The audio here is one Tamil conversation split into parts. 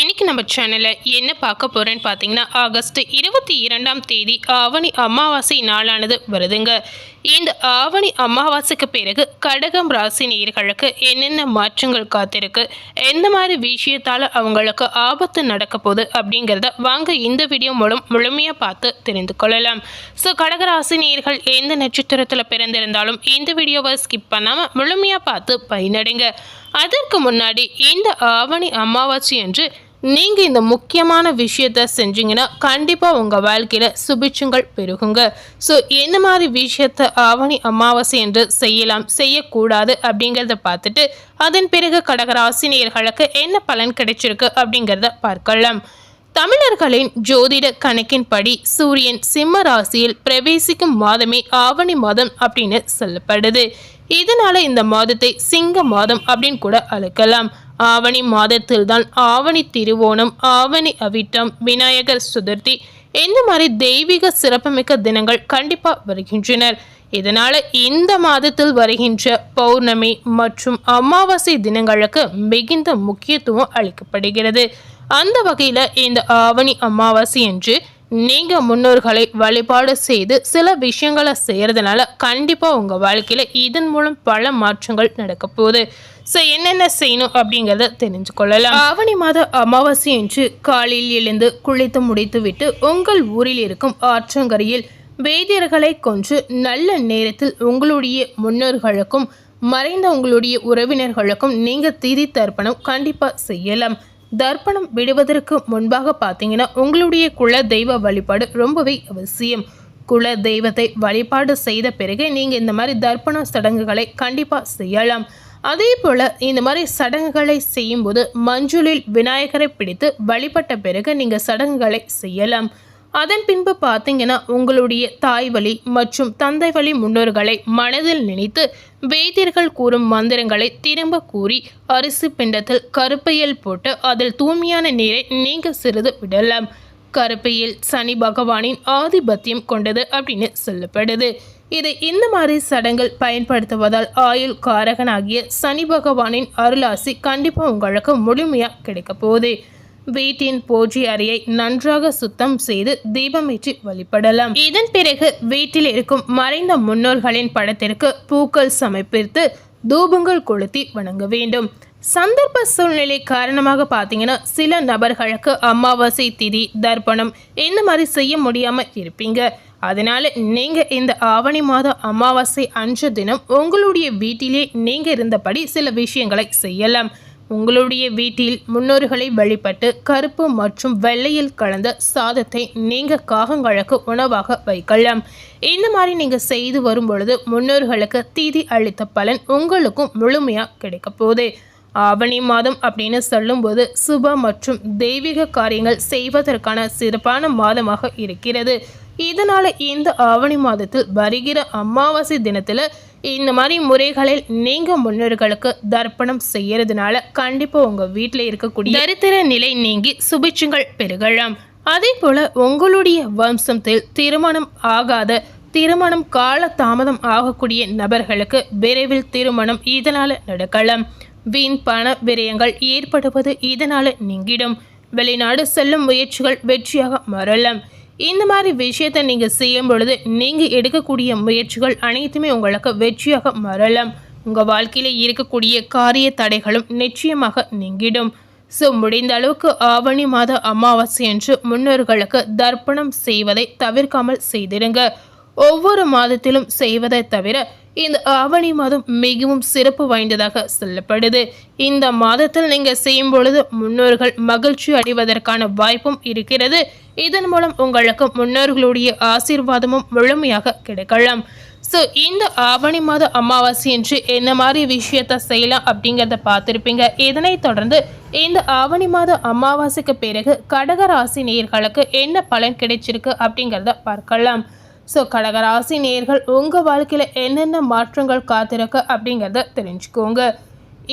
இன்னைக்கு நம்ம சேனலில் என்ன பார்க்க போகிறேன்னு பார்த்தீங்கன்னா ஆகஸ்ட் இருபத்தி இரண்டாம் தேதி ஆவணி அமாவாசை நாளானது வருதுங்க. இந்த ஆவணி அமாவாசைக்கு பிறகு கடகம் ராசி நேர்களுக்கு என்னென்ன மாற்றங்கள் காத்திருக்கு எந்த மாதிரி விஷயத்தால் அவங்களுக்கு ஆபத்து நடக்க போகுது அப்படிங்கிறத வாங்க இந்த வீடியோ மூலம் முழுமையாக பார்த்து தெரிந்து கொள்ளலாம். ஸோ கடகராசி நேர்கள் எந்த நட்சத்திரத்தில் பிறந்திருந்தாலும் இந்த வீடியோவை ஸ்கிப் பண்ணாமல் முழுமையாக பார்த்து பயனடைங்க. அதற்கு முன்னாடி இந்த ஆவணி அமாவாசை என்று நீங்கள் இந்த முக்கியமான விஷயத்த செஞ்சீங்கன்னா கண்டிப்பாக உங்கள் வாழ்க்கையில் சுபிட்சங்கள் பெருகுங்க. ஸோ என்ன மாதிரி விஷயத்த ஆவணி அமாவாசை என்று செய்யலாம் செய்யக்கூடாது அப்படிங்கிறத பார்த்துட்டு அதன் பிறகு கடகராசினியர்களுக்கு என்ன பலன் கிடைச்சிருக்கு அப்படிங்கிறத பார்க்கலாம். தமிழர்களின் ஜோதிட கணக்கின்படி சூரியன் சிம்ம ராசியில் பிரவேசிக்கும் மாதமே ஆவணி மாதம் அப்படின்னு சொல்லப்படுது. இதனால இந்த மாதத்தை சிங்க மாதம் அப்படின்னு கூட அழைக்கலாம். ஆவணி மாதத்தில் தான் ஆவணி திருவோணம் ஆவணி அவிட்டம் விநாயகர் சதுர்த்தி இந்த மாதிரி தெய்வீக சிறப்புமிக்க தினங்கள் கண்டிப்பாக வருகின்றனர். இதனால் இந்த மாதத்தில் வருகின்ற பௌர்ணமி மற்றும் அமாவாசை தினங்களுக்கு மிகுந்த முக்கியத்துவம் அளிக்கப்படுகிறது. அந்த வகையில் இந்த ஆவணி அமாவாசை என்று நீங்கள் முன்னோர்களை வழிபாடு செய்து சில விஷயங்களை செய்கிறதுனால கண்டிப்பாக உங்கள் வாழ்க்கையில் இதன் மூலம் பல மாற்றங்கள் நடக்க போகுது. ஸோ என்னென்ன செய்யணும் அப்படிங்கிறத தெரிஞ்சு கொள்ளலாம் ஆவணி மாத அமாவாசை என்று காலையில் எழுந்து குளித்து முடித்துவிட்டு உங்கள் ஊரில் இருக்கும் ஆற்றங்கரையில் வேதியர்களை கொன்று நல்ல நேரத்தில் உங்களுடைய முன்னோர்களுக்கும் மறைந்த உங்களுடைய உறவினர்களுக்கும் நீங்கள் திதி தர்ப்பணம் கண்டிப்பாக செய்யலாம். தர்ப்பணம் விடுவதற்கு முன்பாக பார்த்தீங்கன்னா உங்களுடைய குல தெய்வ வழிபாடு ரொம்பவே அவசியம். குல தெய்வத்தை வழிபாடு செய்த பிறகு நீங்கள் இந்த மாதிரி தர்ப்பண சடங்குகளை கண்டிப்பாக செய்யலாம். அதே போல் இந்த மாதிரி சடங்குகளை செய்யும்போது மஞ்சளில் விநாயகரை பிடித்து வழிபட்ட பிறகு நீங்கள் சடங்குகளை செய்யலாம். அதன் பின்பு பார்த்தீங்கன்னா உங்களுடைய தாய் வழி மற்றும் தந்தை வழி முன்னோர்களை மனதில் நினைத்து வேதியர்கள் கூறும் மந்திரங்களை திரும்ப கூறி அரிசி பிண்டத்தில் கருப்பையில் போட்டு அதில் தூய்மையான நீரை நீங்கள் சிறிது விடலாம். கருப்பையில் சனி பகவானின் ஆதிபத்தியம் கொண்டது அப்படின்னு சொல்லப்படுது. இது இந்த மாதிரி சடங்குகள் பயன்படுத்துவதால் ஆயுள் காரகனாகிய சனி பகவானின் அருளாசி கண்டிப்பாக உங்களுக்கு முழுமையாக கிடைக்க போகுது. வீட்டின் பூஜை அறையை நன்றாக சுத்தம் செய்து தீபமேற்றி வழிபடலாம். இதன் பிறகு வீட்டில் இருக்கும் மறைந்த முன்னோர்களின் படத்திற்கு பூக்கள் சமைப்பித்து தூபங்கள் கொளுத்தி வணங்க வேண்டும். சந்தர்ப்ப சூழ்நிலை காரணமாக பார்த்தீங்கன்னா சில நபர்களுக்கு அமாவாசை திதி தர்ப்பணம் இந்த மாதிரி செய்ய முடியாமல் இருப்பீங்க. அதனால நீங்கள் இந்த ஆவணி மாத அமாவாசை அன்று தினம் உங்களுடைய வீட்டிலே நீங்கள் இருந்தபடி சில விஷயங்களை செய்யலாம். உங்களுடைய வீட்டில் முன்னோர்களை வழிபட்டு கருப்பு மற்றும் வெள்ளையில் கலந்த சாதத்தை நீங்கள் காகங்களுக்கு உணவாக வைக்கலாம். இந்த மாதிரி நீங்கள் செய்து வரும் பொழுது முன்னோர்களுக்கு தீதி அளித்த பலன் உங்களுக்கும் முழுமையாக கிடைக்க போகுது. ஆவணி மாதம் அப்படின்னு சொல்லும்போது சுப மற்றும் தெய்வீக காரியங்கள் செய்வதற்கான சிறப்பான மாதமாக இருக்கிறது. இதனால் இந்த ஆவணி மாதத்தில் வருகிற அமாவாசை தினத்தில் இந்த மாதிரி முறைகளில் நீங்கள் முன்னோர்களுக்கு தர்ப்பணம் செய்யறதுனால கண்டிப்பாக உங்கள் வீட்டில் இருக்கக்கூடிய தரித்திர நிலை நீங்கி சுபிட்சங்கள் பெருகலாம். அதே போல உங்களுடைய வம்சத்தில் திருமணம் ஆகாத திருமணம் கால தாமதம் ஆகக்கூடிய நபர்களுக்கு விரைவில் திருமணம் இதனால் நடக்கலாம். வீண் பண விரயங்கள் ஏற்படுவது இதனால் நீங்கிடும். வெளிநாடு செல்லும் முயற்சிகள் வெற்றியாக மாறலாம் இந்த மாதிரி விஷயத்தை நீங்கள் செய்யும் பொழுது நீங்கள் எடுக்கக்கூடிய முயற்சிகள் அனைத்துமே உங்களுக்கு வெற்றியாக மாறலாம் உங்கள் வாழ்க்கையில் இருக்கக்கூடிய காரிய தடைகளும் நிச்சயமாக நீங்கிடும். ஸோ முடிந்த அளவுக்கு ஆவணி மாத அமாவாசை என்று முன்னோர்களுக்கு தர்ப்பணம் செய்வதை தவிர்க்காமல் செய்திருங்க. ஒவ்வொரு மாதத்திலும் செய்வதை தவிர இந்த ஆவணி மாதம் மிகவும் சிறப்பு வாய்ந்ததாக சொல்லப்படுது. இந்த மாதத்தில் நீங்கள் செய்யும் பொழுது முன்னோர்கள் மகிழ்ச்சி அடைவதற்கான வாய்ப்பும் இருக்கிறது. இதன் மூலம் உங்களுக்கு முன்னோர்களுடைய ஆசீர்வாதமும் முழுமையாக கிடைக்கலாம். ஸோ இந்த ஆவணி மாத அமாவாசை என்று என்ன மாதிரி விஷயத்த செய்யலாம் அப்படிங்கிறத பார்த்துருப்பீங்க. இதனைத் தொடர்ந்து இந்த ஆவணி மாத அமாவாசைக்கு பிறகு கடக நேர்களுக்கு என்ன பலன் கிடைச்சிருக்கு அப்படிங்கிறத பார்க்கலாம். ஸோ கடகராசி நேர்கள் உங்கள் வாழ்க்கையில் என்னென்ன மாற்றங்கள் காத்திருக்கு அப்படிங்கிறத தெரிஞ்சுக்கோங்க.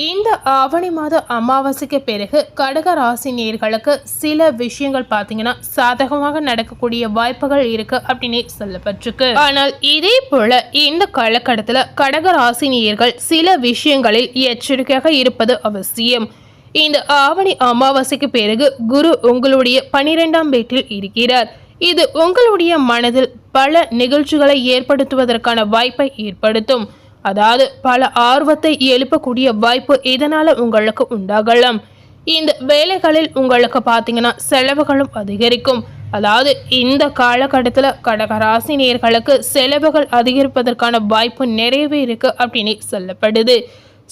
இந்த ஆவணி மாத அமாவாசைக்கு பிறகு கடக ராசி நேர்களுக்கு சில விஷயங்கள் பார்த்தீங்கன்னா சாதகமாக நடக்கக்கூடிய வாய்ப்புகள் இருக்கு அப்படின்னு சொல்லப்பட்டிருக்கு. ஆனால் இதே போல இந்த காலகட்டத்தில் கடக ராசி நேர்கள் சில விஷயங்களில் எச்சரிக்கையாக இருப்பது அவசியம். இந்த ஆவணி அமாவாசைக்கு பிறகு குரு உங்களுடைய பனிரெண்டாம் வீட்டில் இருக்கிறார். இது உங்களுடைய மனதில் பல நிகழ்ச்சிகளை ஏற்படுத்துவதற்கான வாய்ப்பை ஏற்படுத்தும். அதாவது பல ஆர்வத்தை எழுப்பக்கூடிய வாய்ப்பு இதனால் உங்களுக்கு உண்டாகலாம். இந்த வேலைகளில் உங்களுக்கு பார்த்தீங்கன்னா செலவுகளும் அதிகரிக்கும். அதாவது இந்த காலகட்டத்தில் கடகராசினியர்களுக்கு செலவுகள் அதிகரிப்பதற்கான வாய்ப்பு நிறையவே இருக்குது அப்படின்னு சொல்லப்படுது.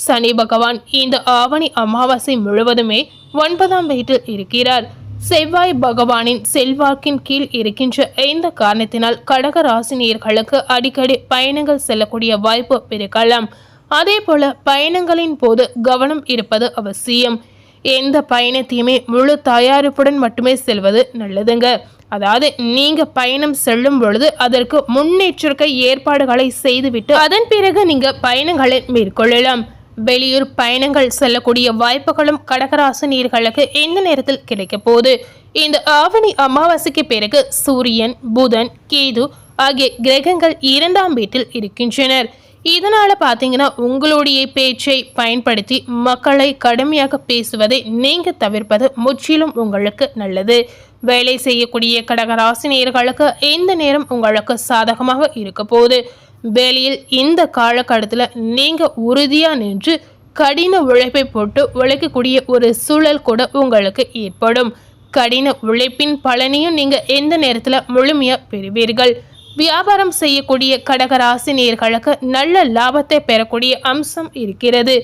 சனி பகவான் இந்த ஆவணி அமாவாசை முழுவதுமே ஒன்பதாம் வீட்டில் இருக்கிறார். செவ்வாய் பகவானின் செல்வாக்கின் கீழ் இருக்கின்ற இந்த காரணத்தினால் கடக ராசினியர்களுக்கு அடிக்கடி பயணங்கள் செல்லக்கூடிய வாய்ப்பு பிறக்கலாம் அதே போல பயணங்களின் போது கவனம் இருப்பது அவசியம். எந்த பயணத்தையுமே முழு தயாரிப்புடன் மட்டுமே செல்வது நல்லதுங்க. அதாவது நீங்க பயணம் செல்லும் பொழுது அதற்கு முன்னெச்சரிக்கை ஏற்பாடுகளை செய்துவிட்டு அதன் பிறகு நீங்க பயணங்களை மேற்கொள்ளலாம். வெளியூர் பயணங்கள் செல்லக்கூடிய வாய்ப்புகளும் கடகராசினியர்களுக்கு எந்த நேரத்தில் கிடைக்க போகுது. இந்த ஆவணி அமாவாசைக்கு பிறகு சூரியன் புதன் கேது ஆகிய கிரகங்கள் இரண்டாம் வீட்டில் இருக்கின்றனர். இதனால் பார்த்தீங்கன்னா உங்களுடைய பேச்சை பயன்படுத்தி மக்களை கடுமையாக பேசுவதை நீங்கள் தவிர்ப்பது முற்றிலும் உங்களுக்கு நல்லது. வேலை செய்யக்கூடிய கடகராசினியர்களுக்கு எந்த நேரம் உங்களுக்கு சாதகமாக இருக்க போகுது. வேலையில் இந்த காலகட்டத்தில் நீங்கள் உறுதியாக நின்று கடின உழைப்பை போட்டு உழைக்கக்கூடிய ஒரு சூழல் கூட உங்களுக்கு ஏற்படும். கடின உழைப்பின் பலனையும் நீங்கள் எந்த நேரத்தில் முழுமையாக பெறுவீர்கள்? வியாபாரம் செய்யக்கூடிய கடகராசி நேர்களுக்கு நல்ல லாபத்தை பெறக்கூடிய அம்சம் இருக்கிறது.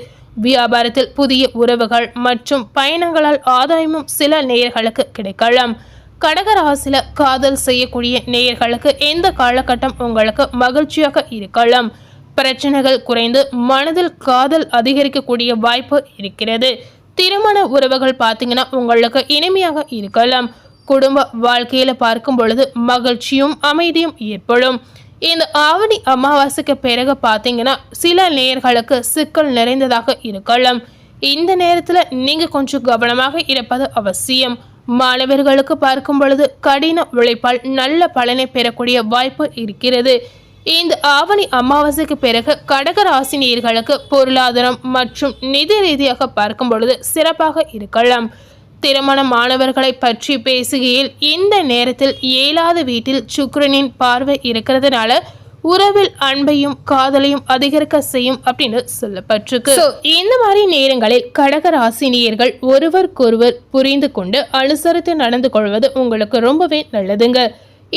வியாபாரத்தில் புதிய உறவுகள் மற்றும் பயணங்களால் ஆதாயமும் சில நேர்களுக்கு கிடைக்கலாம். கடகராசில காதல் செய்யக்கூடிய நேயர்களுக்கு எந்த காலகட்டம் உங்களுக்கு மகிழ்ச்சியாக இருக்கலாம். பிரச்சனைகள் குறைந்து மனதில் காதல் அதிகரிக்கக்கூடிய வாய்ப்பு இருக்கிறது. திருமண உறவுகள் பார்த்தீங்கன்னா உங்களுக்கு இனிமையாக இருக்கலாம். குடும்ப வாழ்க்கையில பார்க்கும் பொழுது மகிழ்ச்சியும் அமைதியும் ஏற்படும். இந்த ஆவணி அமாவாசைக்கு பிறகு பார்த்தீங்கன்னா சில நேர்களுக்கு சிக்கல் நிறைந்ததாக இருக்கலாம். இந்த நேரத்தில் நீங்கள் கொஞ்சம் கவனமாக இருப்பது அவசியம். மாணவர்களுக்கு பார்க்கும் பொழுது கடின உழைப்பால் நல்ல பலனை பெறக்கூடிய வாய்ப்பு இருக்கிறது. இந்த ஆவணி அமாவாசைக்கு பிறகு கடக ராசினியர்களுக்கு பொருளாதாரம் மற்றும் நிதி ரீதியாக பார்க்கும் பொழுது சிறப்பாக இருக்கலாம். திருமண மாணவர்களை பற்றி பேசுகையில் இந்த நேரத்தில் ஏழாவது வீட்டில் சுக்ரனின் பார்வை இருக்கிறதுனால உறவில் அன்பையும் காதலையும் அதிகரிக்க செய்யும் அப்படின்னு சொல்லப்பட்டிருக்கு. இந்த மாதிரி நேரங்களில் கடக ராசினியர்கள் ஒருவருக்கொருவர் புரிந்து கொண்டு அனுசரித்து நடந்து கொள்வது உங்களுக்கு ரொம்பவே நல்லதுங்க.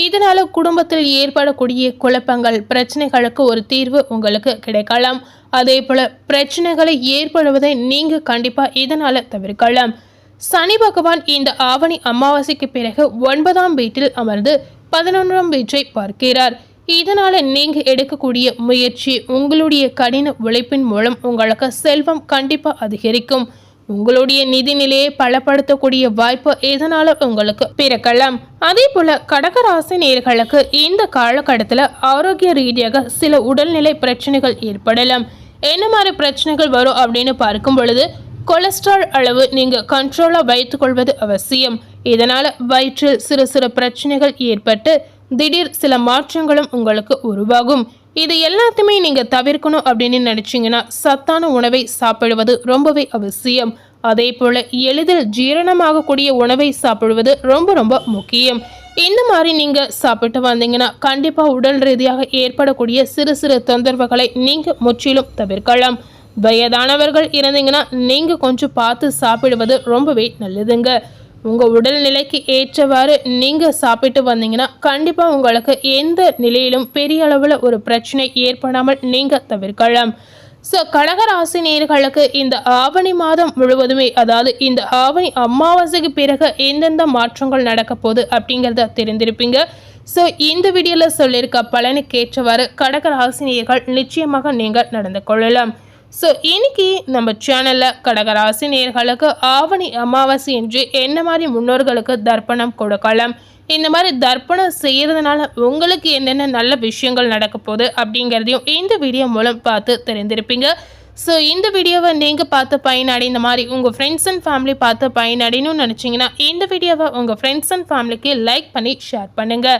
இதனால குடும்பத்தில் ஏற்படக்கூடிய குழப்பங்கள் பிரச்சனைகளுக்கு ஒரு தீர்வு உங்களுக்கு கிடைக்கலாம். அதே போல பிரச்சனைகளை ஏற்படுவதை நீங்க கண்டிப்பா இதனால தவிர்க்கலாம். சனி பகவான் இந்த ஆவணி அமாவாசைக்கு பிறகு ஒன்பதாம் வீட்டில் அமர்ந்து பதினொன்றாம் வீட்டை பார்க்கிறார். இதனால் நீங்கள் எடுக்கக்கூடிய முயற்சி உங்களுடைய கடின உழைப்பின் மூலம் உங்களுக்கு செல்வம் கண்டிப்பாக அதிகரிக்கும். உங்களுடைய நிதி நிலையை பலப்படுத்தக்கூடிய வாய்ப்பு இதனால் உங்களுக்கு பிறக்கலாம். அதே போல் கடகராசி நேர்களுக்கு இந்த காலகட்டத்தில் ஆரோக்கிய ரீதியாக சில உடல்நிலை பிரச்சனைகள் ஏற்படலாம். என்ன மாதிரி பிரச்சனைகள் வரும் அப்படின்னு பார்க்கும் பொழுது கொலஸ்ட்ரால் அளவு நீங்கள் கண்ட்ரோலாக வைத்துக்கொள்வது அவசியம். இதனால் வயிற்றில் சிறு சிறு பிரச்சனைகள் ஏற்பட்டு திடீர் சில மாற்றங்களும் உங்களுக்கு உருவாகும். இது எல்லாத்தையுமே நீங்கள் தவிர்க்கணும் அப்படின்னு நினச்சிங்கன்னா சத்தான உணவை சாப்பிடுவது ரொம்பவே அவசியம். அதே போல் எளிதில் ஜீரணமாகக்கூடிய உணவை சாப்பிடுவது ரொம்ப ரொம்ப முக்கியம். இந்த மாதிரி நீங்கள் சாப்பிட்டு வந்தீங்கன்னா கண்டிப்பாக உடல் ரீதியாக ஏற்படக்கூடிய சிறு சிறு தொந்தரவுகளை நீங்கள் முற்றிலும் தவிர்க்கலாம். வயதானவர்கள் இருந்தீங்கன்னா நீங்கள் கொஞ்சம் பார்த்து சாப்பிடுவது ரொம்பவே நல்லதுங்க. உங்கள் உடல்நிலைக்கு ஏற்றவாறு நீங்கள் சாப்பிட்டு வந்தீங்கன்னா கண்டிப்பாக உங்களுக்கு எந்த நிலையிலும் பெரிய அளவில் ஒரு பிரச்சனை ஏற்படாமல் நீங்கள் தவிர்க்கலாம். ஸோ கடகராசி நேர்களுக்கு இந்த ஆவணி மாதம் முழுவதுமே அதாவது இந்த ஆவணி அமாவாசைக்கு பிறகு எந்தெந்த மாற்றங்கள் நடக்க போகுது அப்படிங்கிறத தெரிந்திருப்பீங்க. ஸோ இந்த வீடியோவில் சொல்லியிருக்க பலனுக்கு ஏற்றவாறு கடகராசினியர்கள் நிச்சயமாக நீங்கள் நடந்து கொள்ளலாம். ஸோ இன்னைக்கு நம்ம சேனலில் கடகராசி நேர்களுக்கு ஆவணி அமாவாசை என்று என்ன மாதிரி முன்னோர்களுக்கு தர்ப்பணம் கொடுக்கலாம்? இந்த மாதிரி தர்ப்பணம் செய்கிறதுனால உங்களுக்கு என்னென்ன நல்ல விஷயங்கள் நடக்க போகுது அப்படிங்கிறதையும் இந்த வீடியோ மூலம் பார்த்து தெரிந்திருப்பீங்க. ஸோ இந்த வீடியோவை நீங்கள் பார்த்து பயனடை இந்த மாதிரி உங்கள் ஃப்ரெண்ட்ஸ் அண்ட் ஃபேமிலி பார்த்து பயனடையணும்னு நினச்சிங்கன்னா இந்த வீடியோவை உங்கள் ஃப்ரெண்ட்ஸ் அண்ட் ஃபேமிலிக்கு லைக் பண்ணி ஷேர் பண்ணுங்கள்